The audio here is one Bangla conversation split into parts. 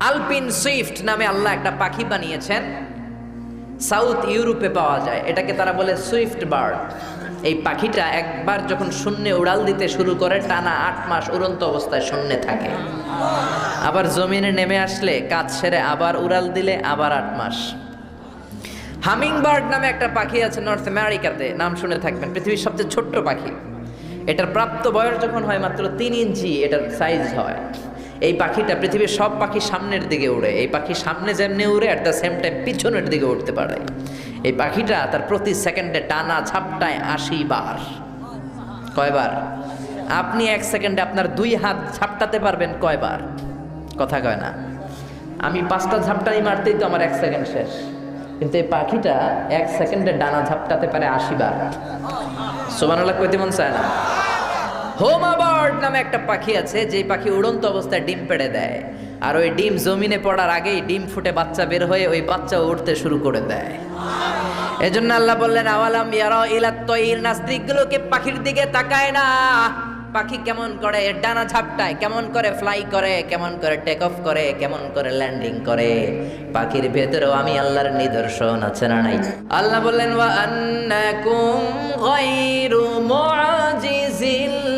আলপিন সুইফট নামে আল্লাহ একটা পাখি বানিয়েছেন, সাউথ ইউরোপে পাওয়া যায়। এটাকে তারা বলে সুইফট বার্ড। এই পাখিটা একবার যখন শূন্যে উড়াল দিতে শুরু করে, টানা আট মাস উড়ন্ত অবস্থায় শূন্যে থাকে। আবার জমিনে নেমে আসলে কাজ সেরে আবার উড়াল দিলে আবার আট মাস। হামিং বার্ড নামে একটা পাখি আছে নর্থ আমেরিকাতে, নাম শুনে থাকবেন, পৃথিবীর সবচেয়ে ছোট্ট পাখি। এটার প্রাপ্ত বয়স যখন হয় মাত্র তিন ইঞ্চি, এটার সাইজ হয়। এই পাখিটা পৃথিবীর সব পাখি সামনের দিকে উড়ে। এই পাখি সামনে যেমনি উড়ে অ্যাট দ্য সেম টাইম পিছনের দিকে উঠতে পারে। এই পাখিটা তার প্রতি সেকেন্ডে টানা ঝাপটায় আশি বার। কয়বার? আপনি এক সেকেন্ডে আপনার দুই হাত ঝাপটাতে পারবেন কয়বার? কথা কয় না। আমি পাঁচটা ঝাপটাই মারতেই তো আমার এক সেকেন্ড শেষ। কিন্তু এই পাখিটা এক সেকেন্ডে ডানা ঝাপটাতে পারে আশি বার। সোমানাল্লাহ কইতে মন চায় না। হোমা বার্ড নামে একটা পাখি আছে যে পাখি উড়ন্ত অবস্থায় ডিম পেড়ে দেয়। আর ওই ডিম জমিনে পড়ার আগেই ডিম ফুটে বাচ্চা বের হয়ে ওই বাচ্চা উড়তে শুরু করে দেয়। এজন্য আল্লাহ বললেন, আওয়ালাম ইয়ারা ইলা তৈর নাস্তিকগুলোকে পাখির দিকে তাকায় না। পাখি কেমন করে ডানা ঝাপটায়, কেমন করে ফ্লাই করে, কেমন করে টেক অফ করে, কেমন করে ল্যান্ডিং করে। পাখির ভেতরেও আমি আল্লাহর নিদর্শন, আছে না নাই? আল্লাহ বললেন, ওয়া আন্নাকুম গায়রু মুআজিজিল্লাহ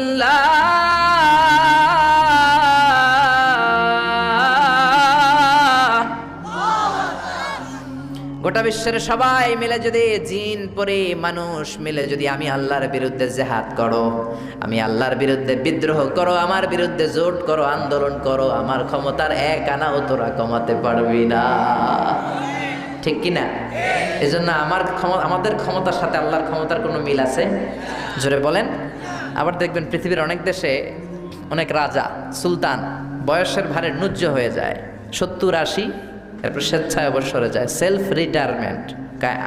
গোটা বিশ্বের সবাই মিলে যদি জিন, পরে, মানুষ মিলে যদি আমি আল্লাহর বিরুদ্ধে জেহাদ করো, আমি আল্লাহর বিরুদ্ধে বিদ্রোহ করো, আমার বিরুদ্ধে জোট করো, আন্দোলন করো, আমার ক্ষমতার এক আনাও তোরা কমাতে পারবি না। ঠিক কি না? এই জন্য আমার ক্ষমতা আমাদের ক্ষমতার সাথে আল্লাহর ক্ষমতার কোনো মিল আছে? জোরে বলেন। আবার দেখবেন পৃথিবীর অনেক দেশে অনেক রাজা, সুলতান বয়সের ভারে নুজ্জ হয়ে যায়। সত্তর, আশি এরপর স্বেচ্ছায় অবসরে যায়। সেলফ রিটায়ারমেন্ট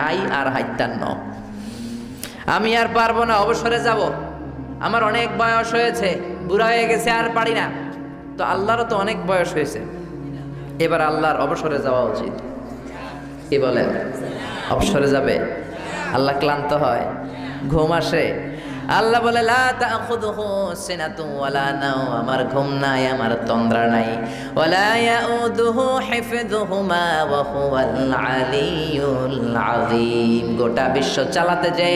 আই আর হাইতান্ন। আমি আর পারব না, অবসরে যাব। আমার অনেক বয়স হয়েছে, বুড়া হয়ে গেছে, আর পারি না। তো আল্লাহরও তো অনেক বয়স হয়েছে। এবার আল্লাহর অবসরে যাওয়া উচিত। কি বলেন? অবসরে যাবে? আল্লাহ ক্লান্ত হয়। ঘুম আসে। আল্লাহ বলে, লা তাখুযুহু সিনাতু ওয়ালা নাও আমার ঘুম নাই, আমার তন্দ্রা নাই। ওয়ালা ইয়াউদুহু হিফযুহুমা ওয়া হুয়াল আলিয়ুল আযীম। গোটা বিশ্ব চালাতে যে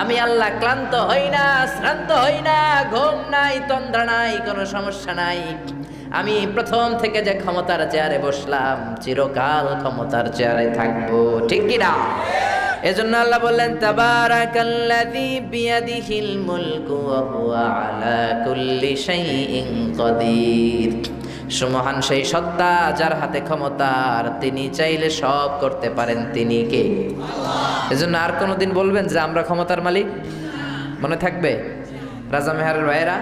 আমি আল্লাহ ক্লান্ত হই না, শ্রান্ত হই না, ঘুম নাই, তন্দ্রা নাই, কোনো সমস্যা নাই। আমি প্রথম থেকে যে ক্ষমতার চেয়ারে বসলাম, চিরকাল ক্ষমতার চেয়ারে থাকব, ঠিক কি না? এজন্য আল্লাহ বললেন, তাবারাকাল্লাযী বিয়াদিহিল মুলকু ওয়া হুয়া আলা কুল্লি শাইইন কাদির। সুমহান সেই সত্তা যার হাতে ক্ষমতার, তিনি চাইলে সব করতে পারেন, তিনি কে? এজন্য আর কোনোদিন বলবেন যে, আমরা ক্ষমতার মালিক? মনে থাকবে? রাজা মেহারের ভাইয়েরা,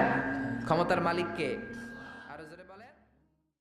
ক্ষমতার মালিক কে?